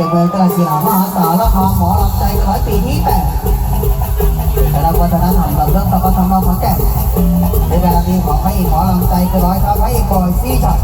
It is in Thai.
เกิดเวทีเสียงมหาสารคามหมอลำใจขอยปีที่แปดแต่เราวัฒนธรรมแบบเรื่องตะกอนทำเราขอแก่ในเวลาที่ขอให้ะอหมอลำใจคืร้อยครับพระเอกบอยซี่ชัด